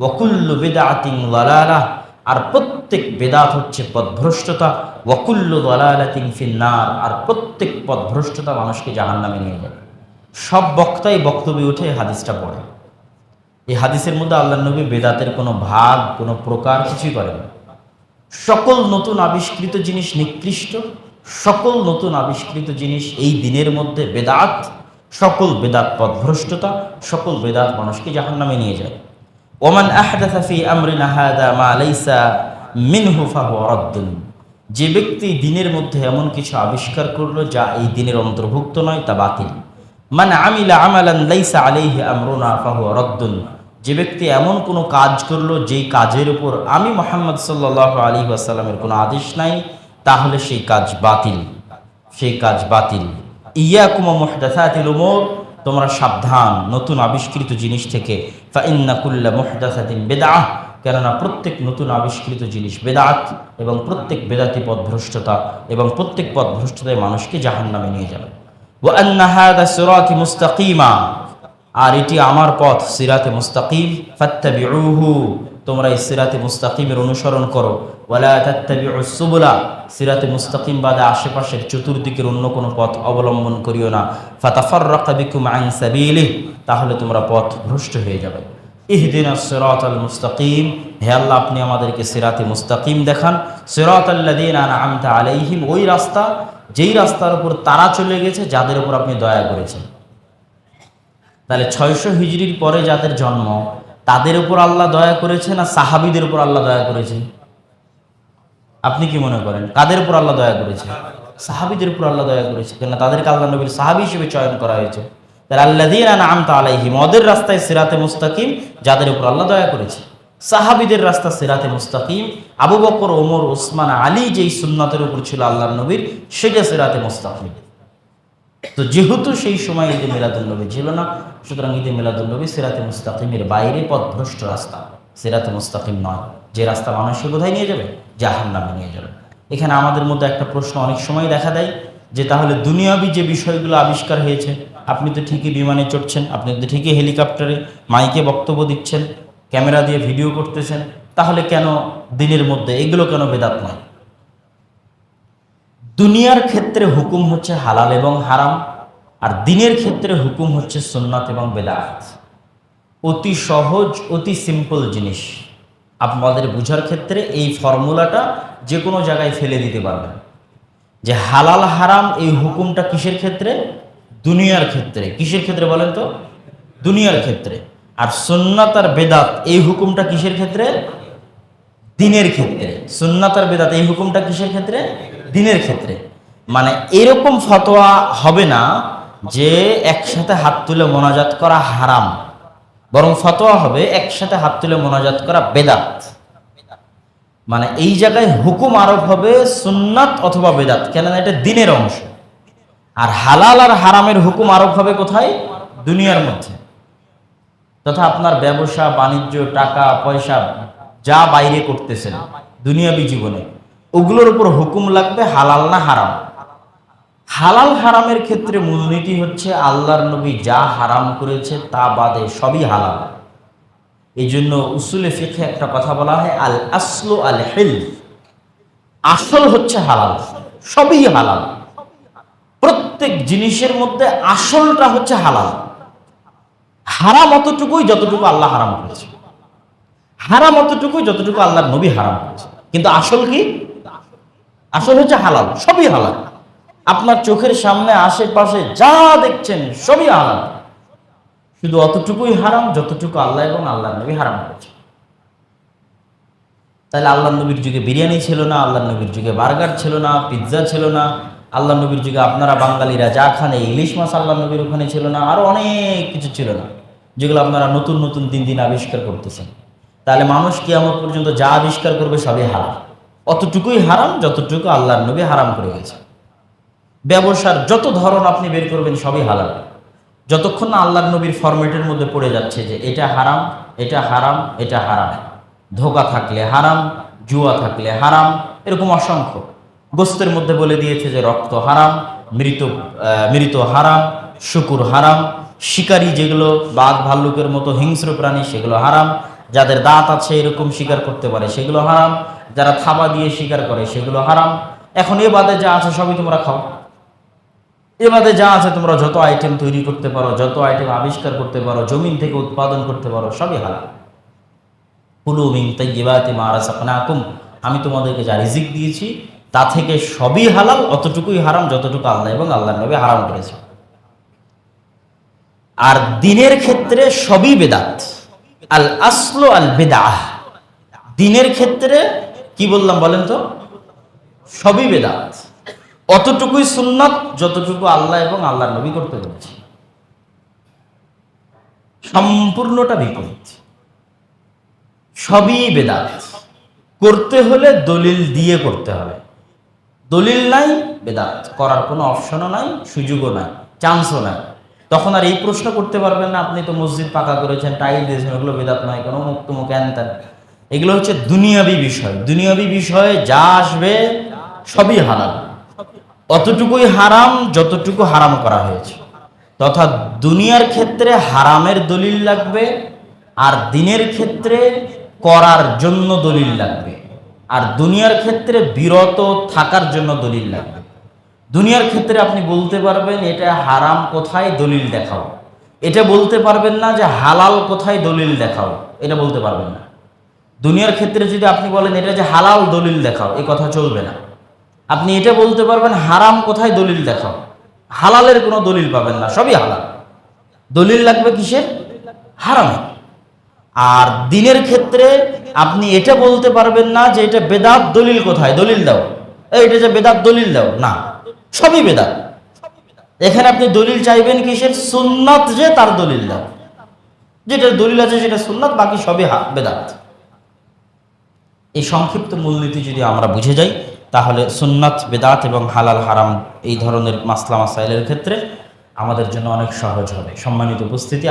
ওয়াকুল্লু বেদাতিন লালালাহ আর প্রত্যেক বেদাত হচ্ছে পথভ্রষ্টতা। ওয়াকুল্লু দলালাতিন ফিন্নার, আর প্রত্যেক পথভ্রষ্টতা মানুষকে জাহান্নামে নিয়ে যাবে। সব বক্তাই বক্তব্যে উঠে হাদিসটা পড়ে। এই হাদিসের মধ্যে আল্লাহ নবী বেদাতের কোনো ভাগ, কোনো প্রকার কিছুই করেন সকল নতুন আবিষ্কৃত জিনিস নিকৃষ্ট, সকল নতুন আবিষ্কৃত জিনিস এই দিনের মধ্যে বেদাত, সকল বেদাত পথভ্রষ্টতা, সকল বেদাত মানুষকে জাহান্নামে নিয়ে যায়। ওমান আহদাথা ফি আমরিনা হাদা মা লাইসা মিনহু ফাহুয়া রাদ্দুন। যে ব্যক্তি দিনের মধ্যে এমন কিছু আবিষ্কার করল যা এই দিনের অন্তর্ভুক্ত নয়, তা বাতিল। মান আমিলা আমালান লাইসা আলাইহি আমরুনা ফাহুয়া রাদ্দুন। যে ব্যক্তি এমন কোনো কাজ করল যেই কাজের উপর আমি মোহাম্মদ সাল্লাহ আলী আসাল্লামের কোনো আদেশ নাই, তাহলে সেই কাজ বাতিল। সেই কাজ বাতিল। ইয়া কুমা মোহদাসাতিল উমর। তোমরা সাবধান, নতুন আবিষ্কৃত জিনিস থেকে। ফাইন্নাকুল্লা মোহদাসাদিন বেদাহ, কেননা প্রত্যেক নতুন আবিষ্কৃত জিনিস বেদাত এবং প্রত্যেক বেদাতি পথভ্রষ্টতা এবং প্রত্যেক পথভ্রষ্টতায় মানুষকে জাহান্নামে নিয়ে যাবে। ও আন্নাহাদা সুরাতি মুস্তাকিমা, আর এটি আমার পথ, সিরাতে মুস্তাকিম, ফাত্তাবিউহু। তোমরা এই সিরাতে মুস্তাকিমের অনুসরণ করো। ওয়ালা তাত্তাবিউ সুবুলা, সিরাতে মুস্তাকিম বাদে আশেপাশের চতুর্দিকের অন্য কোনো পথ অবলম্বন করিও না। ফাতাফাররাকা বিকুম আন সাবিলিহ তাহলে তোমরা পথ ভ্রষ্ট হয়ে যাবে। ইহদিনা সিরাত আল মুস্তাকিম, হে আল্লাহ, আপনি আমাদেরকে সিরাতে মুস্তাকিম দেখান। সিরাত আল্লাযীনা আনআমতা আলাইহিম, ওই রাস্তা, যেই রাস্তার উপর তারা চলে গেছে, যাদের উপর আপনি দয়া করেছেন। তাহলে ছয়শো হিজড়ির পরে যাদের জন্ম তাদের উপর আল্লাহ দয়া করেছে না সাহাবিদের উপর আল্লাহ দয়া করেছে আপনি কি মনে করেন? কাদের উপর আল্লাহ দয়া করেছে সাহাবিদের উপর আল্লাহ দয়া করেছে কেন তাদেরকে আল্লাহ নবীর সাহাবি হিসেবে চয়ন করা হয়েছে। তাহলে আল্লাহ দিন আমতা আলাইহিম, ওদের রাস্তায় সিরাতে মুস্তাকিম, যাদের উপর আল্লাহ দয়া করেছে সাহাবিদের রাস্তা সিরাতে মুস্তাকিম, আবু বকর, ওমর, ওসমান, আলী যেই সুন্নাতের উপর ছিল আল্লাহ নবীর, সেটা সিরাতে মুস্তাকিম। তো যেহেতু সেই সময় ঈদে মিলাদুল্নবী ছিল না, সুতরাং ঈদে মিলাদুল্নবী সিরাতে মুস্তাকিমের বাইরে পথভ্রষ্ট রাস্তা। সিরাতে মুস্তাকিম নয়, যে রাস্তা মানুষকে কোথায় নিয়ে যাবে জাহান নামে নিয়ে যাবে। এখানে আমাদের মধ্যে একটা প্রশ্ন অনেক সময় দেখা দেয়, যে তাহলে দুনিয়াবি যে বিষয়গুলো আবিষ্কার হয়েছে, আপনি তো ঠিকই বিমানে চড়ছেন, আপনি তো ঠিকই হেলিকপ্টারে মাইকে বক্তব্য দিচ্ছেন, ক্যামেরা দিয়ে ভিডিও করতেছেন, তাহলে কেন দিনের মধ্যে এগুলো কেন বেদাত নয়? দুনিয়ার ক্ষেত্রে হুকুম হচ্ছে হালাল এবং হারাম, আর দিনের ক্ষেত্রে হুকুম হচ্ছে সুন্নাত এবং বেদাত। অতি সহজ, অতি সিম্পল জিনিস। আপনাদের বোঝার ক্ষেত্রে এই ফর্মুলাটা যে কোনো জায়গায় ফেলে দিতে পারবেন। যে হালাল, হারাম এই হুকুমটা কিসের ক্ষেত্রে? দুনিয়ার ক্ষেত্রে। কিসের ক্ষেত্রে বলেন তো? দুনিয়ার ক্ষেত্রে। আর সুন্নাত আর বেদাত এই হুকুমটা কিসের ক্ষেত্রে? দিনের ক্ষেত্রে। সুন্নাত আর বেদাত এই হুকুমটা কিসের ক্ষেত্রে? দিনের ক্ষেত্রে। মানে এরকম ফতোয়া হবে না যে একসাথে হাত তুলে মোনাজাত করা হারাম। বরং ফতোয়া হবে একসাথে হাত তুলে মোনাজাত করা বেদাত। মানে এই জায়গায় হুকুম আরোপ হবে সুন্নাত অথবা বেদাত, কেননা এটা দিনের অংশ। আর হালাল আর হারামের হুকুম আরোপ হবে কোথায়? দুনিয়ার মধ্যে। তথা আপনার ব্যবসা, বাণিজ্য, টাকা, পয়সা যা বাইরে করতেছেন, দুনিয়াবি জীবনে। ওগুলোর উপর হুকুম লাগবে হালাল না হারাম। হালাল হারামের ক্ষেত্রে মূলনীতি হচ্ছে আল্লাহর নবী যা হারাম করেছে তা বাদে সবই হালাল। এই জন্য উসুলে ফিখে একটা কথা বলা হয়, আল আসলো আল হেল। আসল হচ্ছে হালাল, সবই হালাল। প্রত্যেক জিনিসের মধ্যে আসলটা হচ্ছে হালাল। হারাম অতটুকুই যতটুকু আল্লাহ হারাম করেছে। হারাম অতটুকুই যতটুকু আল্লাহর নবী হারাম করেছে। কিন্তু আসল কি? আসল হচ্ছে হালাল, সবই হালাল। আপনার চোখের সামনে, আশেপাশে যা দেখছেন, সবই হালাল। শুধু অতটুকুই হারাম, যতটুকু আল্লাহ এবং আল্লাহ নবী হারাম করেছে তাহলে আল্লাহ নবীর যুগে বিরিয়ানি ছিল না আল্লাহ নবীর যুগে বার্গার ছিল না, পিৎজা ছিল না আল্লাহ নবীর যুগে আপনারা বাঙালিরা যা খান ইলিশ মাছ আল্লাহ নবীর ওখানে ছিল না, আরও অনেক কিছু ছিল না, যেগুলো আপনারা নতুন নতুন দিন দিন আবিষ্কার করতেছেন। তাহলে মানুষ কিয়ামত পর্যন্ত যা আবিষ্কার করবে, সবই হারাম অতটুকুই হারাম, যতটুকু আল্লাহর নবী হারাম করে গেছে। ব্যবসার যত ধরন আপনি বের করবেন, সবই হালাল। যতক্ষণ না আল্লাহর নবীর ফরম্যাটের মধ্যে পড়ে যাচ্ছে যে এটা হারাম এটা হারাম এটা হারাম। ধোকা থাকলে হারাম, জুয়া থাকলে হারাম, এরকম অসংখ্য। গোস্তের মধ্যে বলে দিয়েছে যে রক্ত হারাম, মৃত মৃত হারাম, শুকুর হারাম, শিকারী যেগুলো বাঘ ভাল্লুকের মতো হিংস্র প্রাণী, সেগুলো হারাম, যাদের দাঁত আছে এরকম শিকার করতে পারে, সেগুলো হারাম। যারা থাবা দিয়ে শিকার করে, সেগুলো হারাম। এখন এ বাদে যা আছে সবই তোমরা খাও। এ বাদে যা আছে তোমরা যত আইটেম তৈরি করতে পারো, যত আইটেম আবিষ্কার করতে পারো, জমিন থেকে উৎপাদন করতে পারো, সবই হালাল। কুলু মিন তাইয়্যিবাতি মা রাযাকনাকুম। আমি তোমাদেরকে যা রিজিক দিয়েছি, তা থেকে সবই হালাল, অতটুকুই হারাম, যতটুকু আল্লাহ এবং আল্লাহর নবী হারাম করেছে। আর দিনের ক্ষেত্রে সবই বেদাত। আল আসলো আল বেদাহ দিনের ক্ষেত্রে কি বললাম বলেন তো? সবই বেদাত। অতটুকুই সুন্নাত, যতটুকু আল্লাহ এবং আল্লাহর নবী করতে বলেছে। সম্পূর্ণটা বিপরীত। সবই বেদাত। করতে হলে দলিল দিয়ে করতে হবে। দলিল নাই, বেদাত। করার কোনো অপশনও নাই, সুযোগও নাই, চান্সও নাই। তখন আর এই প্রশ্ন করতে পারবেন না, আপনি তো মসজিদ পাকা করেছেন, টাইল দিয়েছেন, ওগুলো বেদাত নয়, কোনো মুক্ত মুখ এগুলো হচ্ছে দুনিয়াবি বিষয়। দুনিয়াবি বিষয়ে যা আসবে সবই হারাম অতটুকুই হারাম, যতটুকু হারাম করা হয়েছে। তথা দুনিয়ার ক্ষেত্রে হারামের দলিল লাগবে, আর দিনের ক্ষেত্রে করার জন্য দলিল লাগবে। আর দুনিয়ার ক্ষেত্রে বিরত থাকার জন্য দলিল লাগবে। দুনিয়ার ক্ষেত্রে আপনি বলতে পারবেন, এটা হারাম কোথায় দলিল দেখাও? এটা বলতে পারবেন না যে হালাল কোথায় দলিল দেখাও। এটা বলতে পারবেন না। দুনিয়ার ক্ষেত্রে যদি আপনি বলেন, এটা যে হালাল দলিল দেখাও, এই কথা চলবে না। আপনি এটা বলতে পারবেন, হারাম কোথায় দলিল দেখাও? হালালের কোনো দলিল পাবেন না, সবই হালাল। দলিল লাগবে কিসের? হারামে আর দিনের ক্ষেত্রে আপনি এটা বলতে পারবেন না যে এটা বেদাত দলিল কোথায়? দলিল দাও। এটা যে বেদাত দলিল দাও। না, সবই বেদাত। এখানে আপনি দলিল চাইবেন কিসের? সুন্নাত যে তার দলিল দাও। যেটা দলিল আছে সেটা সুন্নাত, বাকি সবই বেদাত। এই সংক্ষিপ্ত মূলনীতি যদি আমরা বুঝে যাই, তাহলে সুন্নাত, বেদাত এবং হালাল হারাম এই ধরনের মাসলা মাসাইলের ক্ষেত্রে আমাদের জন্য অনেক সহজ হবে। সম্মানিত উপস্থিতি